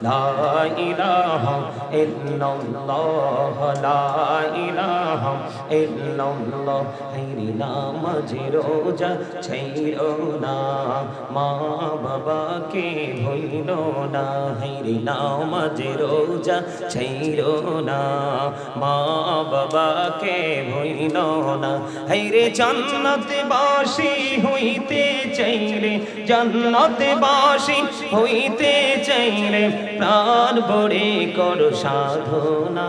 لا إله إلا الله لا إله إلا الله হাইরে নামাজ রোজা ছাইরো না মা বাবাকে ভইল না হাইরে নামাজ রোজা ছাইরো না মা বাবাকে ভইল না হাইরে জান্নাতে বাসি হইতে চাইলে জান্নাতে বাসি হইতে চাইলে প্রাণ ভরে কর সাধনা।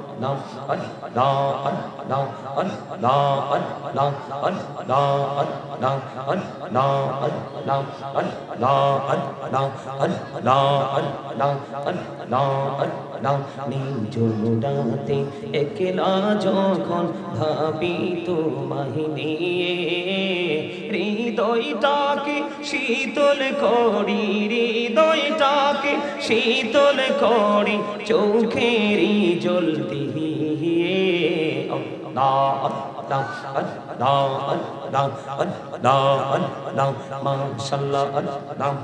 নিজ রাতে একলা যখন ভাবি তো মাহিনী হৃদয়টাকে শীতল করি হৃদয়টাকে শীতল করি চোখেরই জল দিয়ে নাম নাম নাম মাশাল্লাহ নাম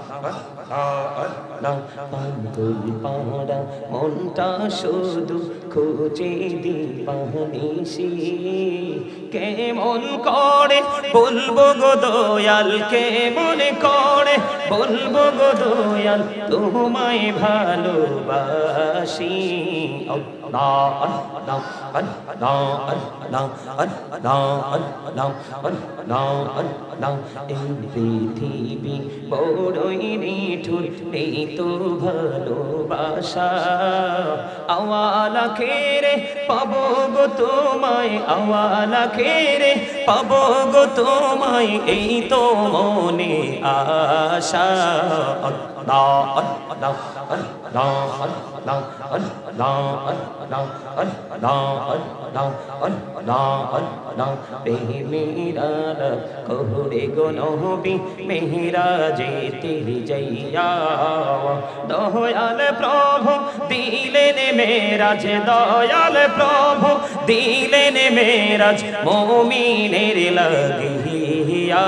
নাম পাগল পাড়া মনটা শুধু খুঁজে দিবানিসি কেমন করে বলব গো দয়াল কেমন করে বলব গো দয়াল তোমায় ভালোবাসি না না না না না না না আল্লাহ আল্লাহ এই পৃথিবী বড়ই নিঠুর এই তো ভালোবাসা আওয়ালা খেরে পাবো গো তোমায় আওয়ালা খেরে পাবো গো তোমায় এই তো মনে আশা আল্লাহ আল্লাহ আল্লাহ আল্লাহ প্রেমেরা কোহরে গো নহবি মেহরা যেতে যাইয়া দয়াল প্রভু, দিলেন মেরাজ, দয়াল প্রভু, দিলেন মেরাজ, মমিনের লাগিয়া।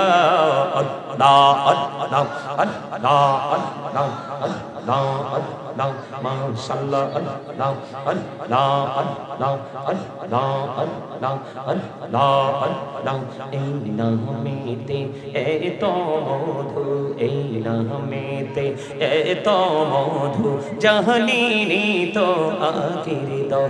ए तो मधु जहनी नी ए तो मधु जहलीनी तो आखिर तो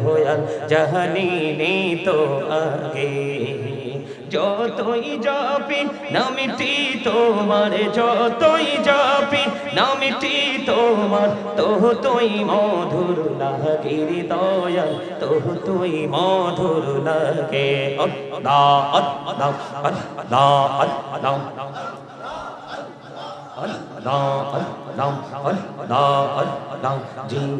जहलीनी तो आगे যতই যাবি নামিটি তোমার, যতই যাবি নামিটি তোমার তোহ তুই মধুর লাগে দয়া তোহ তুই মধুর লাগে। অদা অদ্দা অদ্দা অদ্দা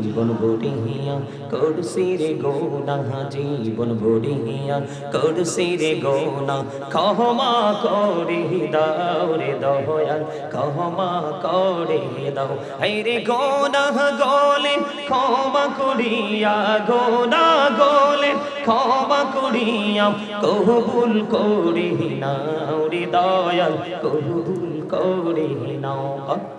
জীবন বড়িয়া করছি রে গোনা জীবন বড়িয়া করছি রে গোনা ক্ষমা করে দাও রে দয়াল ক্ষমা করে দাও হাই রে গোনা গলে ক্ষমা করিয়া গোনা গলে ক্ষমা করিয়া কবুল করি নাও রে দয়াল কবুল করে নাও।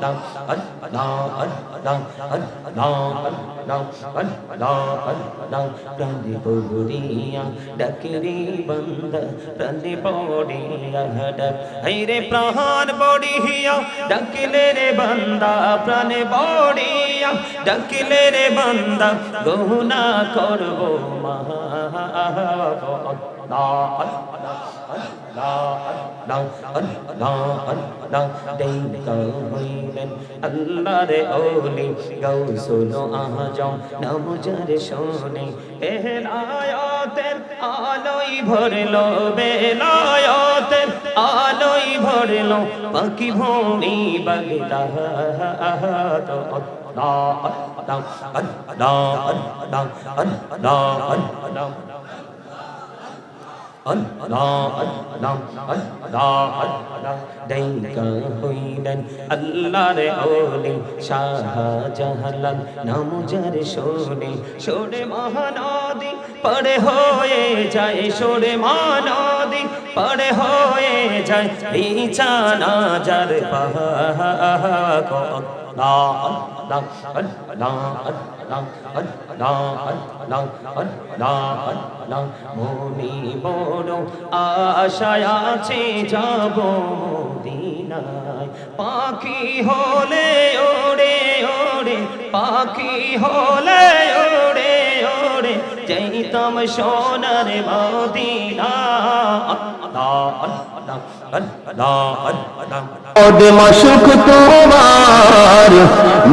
প্রাণে বড়িয়া ডাকরে বন্দা প্রাণে বড়িয়া ডাক রে প্রাণ বড়িয়া ডাকলে রে বন্দা প্রাণে বড়িয়া ডাকলে রে বন্দা গহুনা করব মহা আলোই ভরলো পাখি ভূমি বগদা আল্লাহ হইলেন আল্লাহর ওলি শাহজাহালাল নামজার শোনে শোনে মহানদী পরে হয়ে যায় শোনে মহানদী পরে হয়ে যায় বিছানা যার পাহা আল্লাহ আল্লাহ আল্লাহ আল্লাহ মনি বড় আশায় আছে যাব পাখি হলে ওড়ে ওড়ে পাখি হলে ওড়ে চাইতাম সোনার মদিনা। মশুক তোমার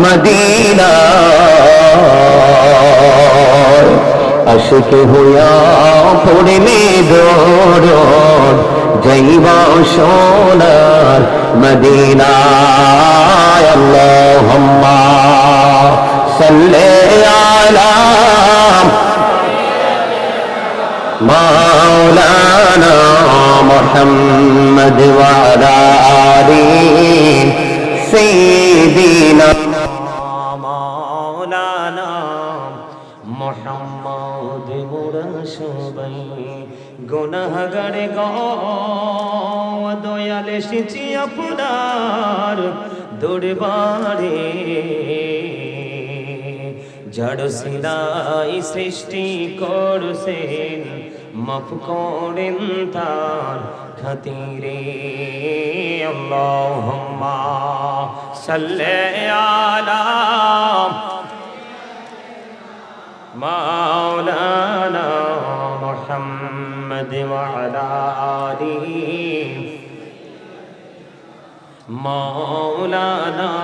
মদিনা। আশুক হইয়া পড়ে মে দৌড় যাইব সোনার মদিনা। আল্লাহ সাল্লে مولانا محمد وعلى آله سيدنا মাওলানা মোহাম্মদ মোরা সবাই গুনাহগার গো দয়াল এসেছি আপনার দরবারে জড় সিলাই সৃষ্টি করছেন মাফ করেন তার খাতিরে আল্লাহুম্মা সাল্লি আলা مولانا محمد وعلى آله مولانا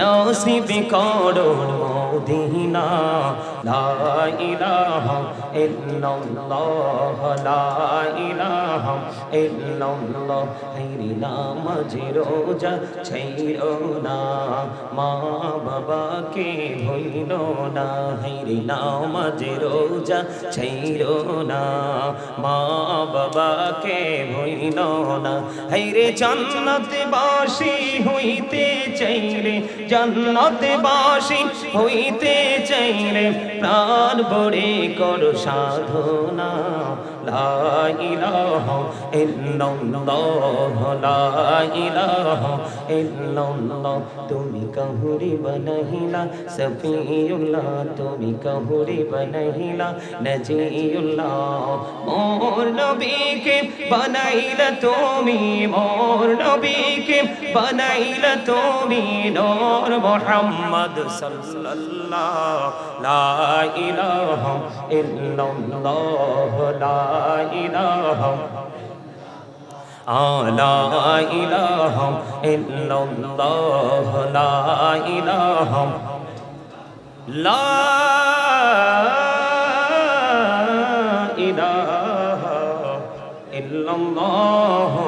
নসিব করো মদিনা, লা ইলাহা ইল্লাল্লাহ, লা ইলাহা ইল্লাল্লাহ, হেরি নামাজ রোজা ছাইরো না, মা বাবাকে ভইল না, হেরি নামাজ রোজা ছাইরো না, মা বাবাকে ভইল না, হেরে জান্নাত বাসী হইতে চাইলে জান্নাতে বাসি হইতে চাইলে প্রাণ ভরে কর সাধনা। লা ইলাহা ইল্লাল্লাহ, লা ইলাহা তুমি কাহুরি বনহিলা সফিউল্লাহ। তুমি কাহুরি বনহিলা নজিউল্লাহ। মোর নবীকে বানাইলা তুমি, মোর নবীকে বানাইলা তুমি। নূর মুহাম্মদ সাল্লাল্লাহ লা ইলাহা ইল্লাল্লাহ লা ইলাহা লা ইলাহা ইল্লাল্লাহ, লা ইলাহা লা ইলাহা ইল্লাল্লাহ।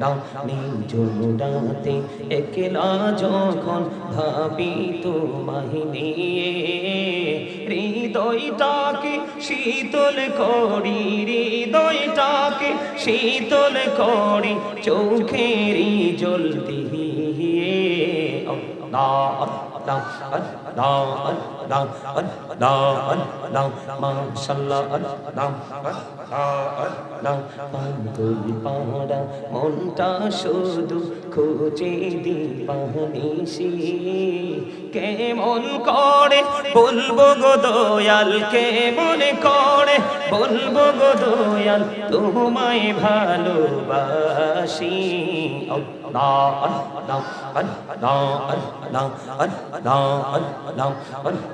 ভরা নিজ ডাতে একলা যখন ভাবি তোমায় নিয়ে হৃদয়টাকে শীতল করি হৃদয়টাকে শীতল করি চোখেরই জল দিয়ে Allah, Allah, Allah, Allah. নাম নাম নাম মাশাল্লাহ নাম নাম পাগল পাড়া মনটা শুধু খুঁজে দিবানিসি কেমন করে বলব গো দয়াল কেমন করে বলব গো দয়াল তোমায় ভালোবাসি না না না না না না না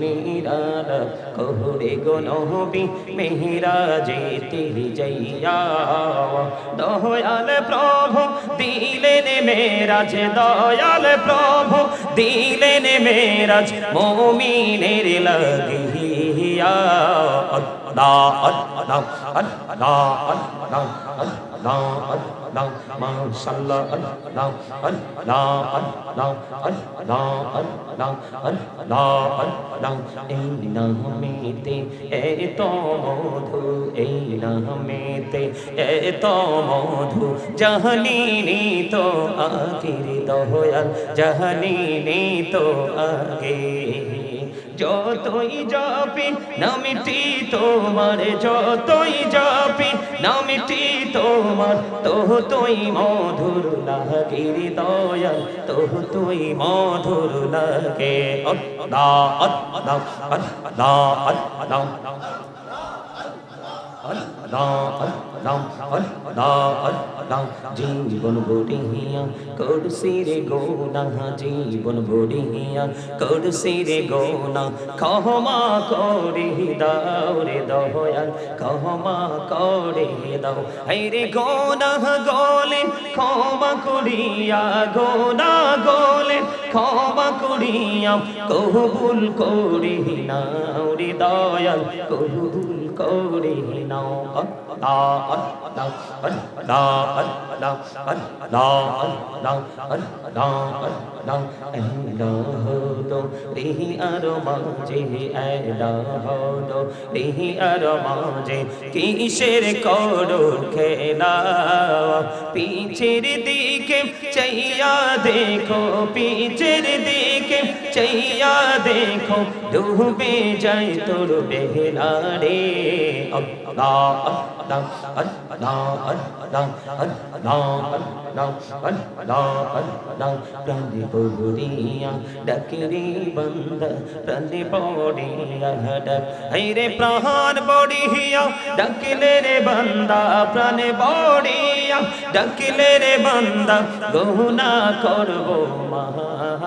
মেহরা কোহরে গনহবি মেহরা যে তেরি যাইয়া দয়াল প্রভু, দিলেন মেরাজ, দয়াল প্রভু, দিলেন মেরাজ, মমিনের লাগিয়া। এই নামেতে এত মধু এই নামেতে এত মধু জাহানি তো আগে দহয়াল জাহানি তো আগে যতই যাবি নামিটি তোমার যতই যাবি নামিটি তোমার তোহ তুই মধুর লাগে দয়াল তোহ তুই মধুর লাগে। দা দা দা দা দা জীবন বড়িয়া করছি রে গোনা জীবন বড়িয়া করছি রে গোনা ক্ষমা করে দাও রে দয়াল ক্ষমা করে দাও হাই রে গোনা গলে ক্ষমা করিয়া গোনা গলে ক্ষমা করিয়া কবুল করি নাও রে দয়াল কবুল করে। রিহি আর মাঝে হলো রিহি আর মাঝে কিসের করো খেলা পিছের দিকে চাইয়া দেখো পিছের দিকে চাইয়া দেখো ডুবে যায় তোর বেহলা রে আল্লাহ আল্লাহ আল্লাহ আল্লাহ আল্লাহ আল্লাহ আল্লাহ আল্লাহ প্রাণে পড়িয়া ডাকে রে বন্দা প্রাণে পড়িয়া ডাক হাই রে প্রাণ পড়িয়া ডাকলে রে বন্দা প্রাণে পড়িয়া ডাকলে রে বন্দা গহনা করব মহা আল্লাহ আল্লাহ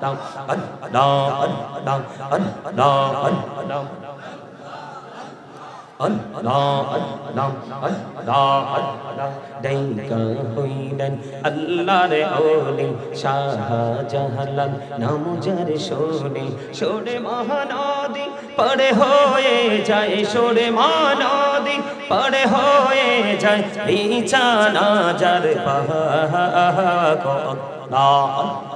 đau ấn đau ấn đau ấn đau ấn đau ấn đo ấn đo ấn đo ấn đo đen cờ huy đen ấn la đê ô đen sa ha cha ha lan nam cha đê số đê số đê ma ha nó đi pade hoye jai số đê ma nó đi pade hoye jai đi cha na jar pa ha ha ko đo ấn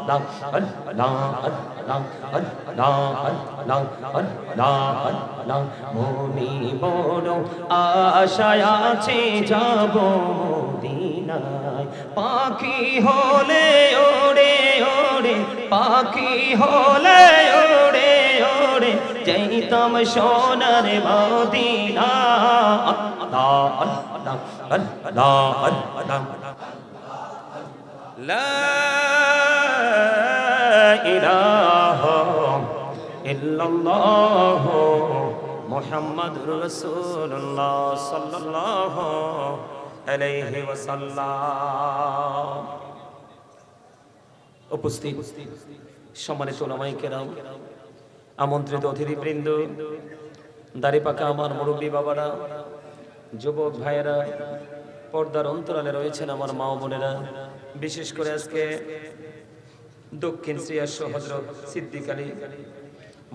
মনি বড় আশায় আছে যাব মদিনায় পাখি হলে ওড়ে ওড়ে পাখি হলে ওড়ে ওড়ে যাইতাম সোনার মদিনা আল্লাহ আল্লাহ আল্লাহ আল্লাহ لا ইলাহা ইল্লাল্লাহ মুহাম্মাদুর রাসূলুল্লাহ সাল্লাল্লাহু আলাইহি ওয়াসাল্লাম উপস্থিত সম্মানিত ওলামায়ে কেরাম আমন্ত্রিত অতিথিবৃন্দ দাড়িপাকা আমার মুরব্বী বাবারা, যুবক ভাইয়েরা, পর্দার অন্তরালে রয়েছেন আমার মা বোনেরা। বিশেষ করে আজকে দক্ষিণ শ্রিয়াস হজরত সিদ্দিক আলী,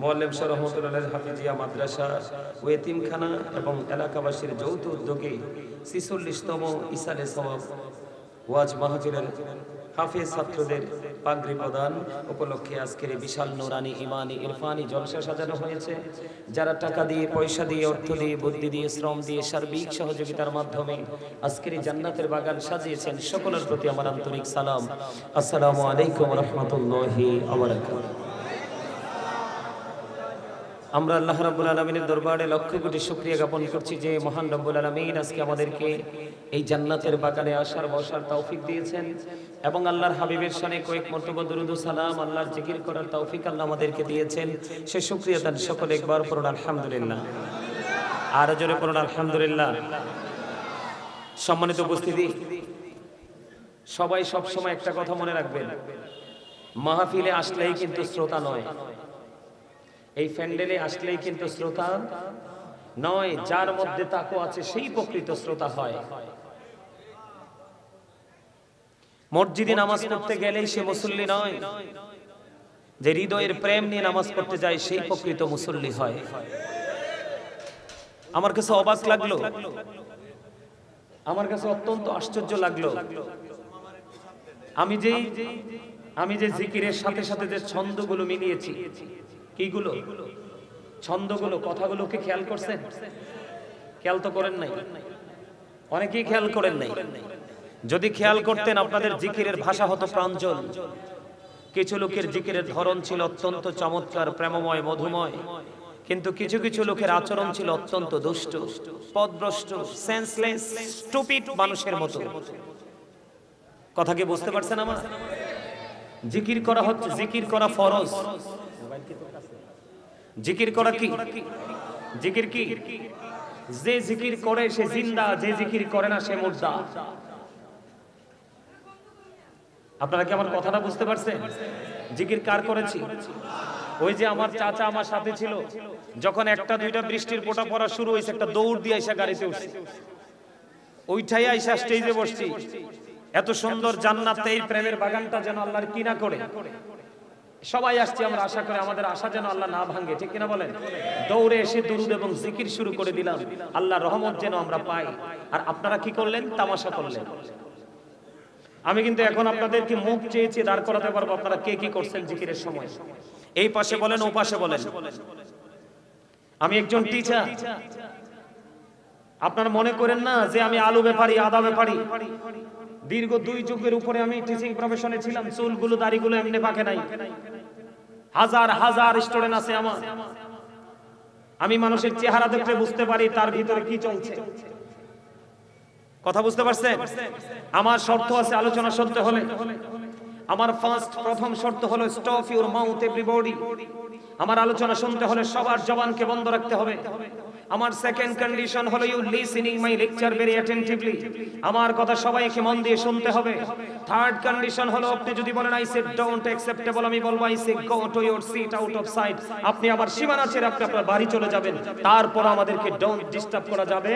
মোয়াল্লেম শাহ রহমতুল্লাহ হাফিজিয়া মাদ্রাসা, ওয়েতিমখানা এবং এলাকাবাসীর যৌথ উদ্যোগে ছিচল্লিশতম ইসালে সমাব ওয়াজ মাহফিলের হাফিজ ছাত্রদের পাগড়ি প্রদান উপলক্ষে আজকের বিশাল নুরানি ইমানি ইরফানি জলসা সাজানো হয়েছে। যারা টাকা দিয়ে, পয়সা দিয়ে, অর্থ দিয়ে, বুদ্ধি দিয়ে, শ্রম দিয়ে, সার্বিক সহযোগিতার মাধ্যমে আজকের জান্নাতের বাগান সাজিয়েছেন, সকলের প্রতি আমার আন্তরিক সালাম। আসসালামু আলাইকুম রহমতুল্লাহি আমার আমরা আল্লাহ রাব্বুল আলামিনের দরবারে লক্ষ কোটি শুকরিয়া জ্ঞাপন করছি যে মহান রব্বুল আলামিন আজকে আমাদেরকে এই জান্নাতের বাগানে আসার বসার তৌফিক দিয়েছেন এবং আল্লাহর হাবিবের শানে কয়েক মর্তবা দুরুদ সালাম, আল্লাহর জিকির করার তৌফিক আল্লাহ আমাদেরকে দিয়েছেন। সে শুকরিয়া তার সকলে একবার পড়ুন, আলহামদুলিল্লাহ। আর জোরে পড়ুন, আলহামদুলিল্লাহ। সম্মানিত উপস্থিতি, সবাই সব সময় একটা কথা মনে রাখবেন। মাহফিলে আসলেই কিন্তু শ্রোতা নয়। এই প্যান্ডেলে আসলেই কিন্তু শ্রোতা। নয় যার মধ্যে তাকো আছে সেই প্রকৃত শ্রোতা হয়। মসজিদে নামাজ পড়তে গেলেই সে মুসল্লি নয়। যে হৃদয়ের প্রেম নিয়ে নামাজ পড়তে যায় সেই প্রকৃত মুসল্লি হয়। আমার কাছে অবাক লাগল। আমার কাছে অত্যন্ত আশ্চর্য লাগল। আমি যে আমি যে জিকিরের সাথে সাথে যে ছন্দগুলো মিলিয়েছি কিগুলো? ছন্দগুলো কথাগুলোকে খেয়াল করছেন? খেয়াল তো করেন নাই। অনেকেই খেয়াল করেন নাই। যদি খেয়াল করতেন আপনাদের জিকিরের ভাষা হতো প্রাঞ্জল। কিছু লোকের জিকিরের ধরন ছিল অত্যন্ত চমৎকার, প্রেমময়, মধুময়। কিন্তু কিছু কিছু লোকের আচরণ ছিল অত্যন্ত দুষ্ট, পদভ্রষ্ট সেন্সলেস স্টুপিড মানুষের মতো। কথা কি বুঝতে পারছেন আমার? জিকির করা হচ্ছে জিকির করা ফরজ। জিকির করা কি? জিকির কি? যে জিকির করে সে জিন্দা, যে জিকির করে না সে মুর্দা। আপনারা কি আমার কথাটা বুঝতে পারছেন? জিকির কার করেছি? ওই যে আমার চাচা আমার সাথে ছিল, যখন একটা দুইটা বৃষ্টির পোটা পড়া শুরু হয়েছে একটা দৌড় দিয়ে আইসা গাড়িতে উঠছি। ওইটাই আইসা স্টেজে বসছি। এত সুন্দর জান্নাত এই প্রেমের বাগানটা যেন আল্লাহর কি না করে। সবাই আসছি, আমরা আশা করি আমাদের আশা যেন আল্লাহ না ভাঙে, ঠিক কিনা বলেন? দৌড়ে এসে দুরুদ এবং জিকির শুরু করে দিলাম, আল্লাহ রহমত যেন আমরা পাই। আর আপনারা কি করলেন? তামাশা করলেন। আমি কিন্তু এখন আপনাদেরকে মুখ চেয়ে চেয়ে দাঁড় করাতে পারব, আপনারা কে কি করছেন জিকিরের সময়? এই পাশে বলেন, ও পাশে বলেন। আমি একজন টিচার আপনারা মনে করেন না যে আমি আলু ব্যাপারি, আদা ব্যাপারি? দীর্ঘ দুই যুগের উপরে আমি টিচিং প্রফেশনে ছিলাম, চুলগুলো, দাড়িগুলো এমনি পাকে নাই। হাজার হাজার স্টুডেন্ট আছে আমার। আমি মানুষের চেহারা দেখলে বুঝতে পারি তার ভিতরে কি চলছে। কথা বুঝতে পারছেন? আমার শর্ত আছে আলোচনা শুনতে হলে। আমার ফার্স্ট প্রথম শর্ত হলো স্টপ ইউর মাউথ এভরিবডি আমার আলোচনা শুনতে হলে সবার জবানকে বন্ধ রাখতে হবে। আমার সেকেন্ড কন্ডিশন হলো you listening my lecture very attentively আমার কথা সবাইকে মন দিয়ে শুনতে হবে। থার্ড কন্ডিশন হলো, আপনি যদি বলেন আই সে ডোন্ট অ্যাকসেপ্টেবল আমি বলব I say go to your seat out of sight আপনি আবার সীমানা ছেড়ে আপনি আপনার বাড়ি চলে যাবেন। তারপর আমাদেরকে ডোন্ট ডিস্টার্ব করা যাবে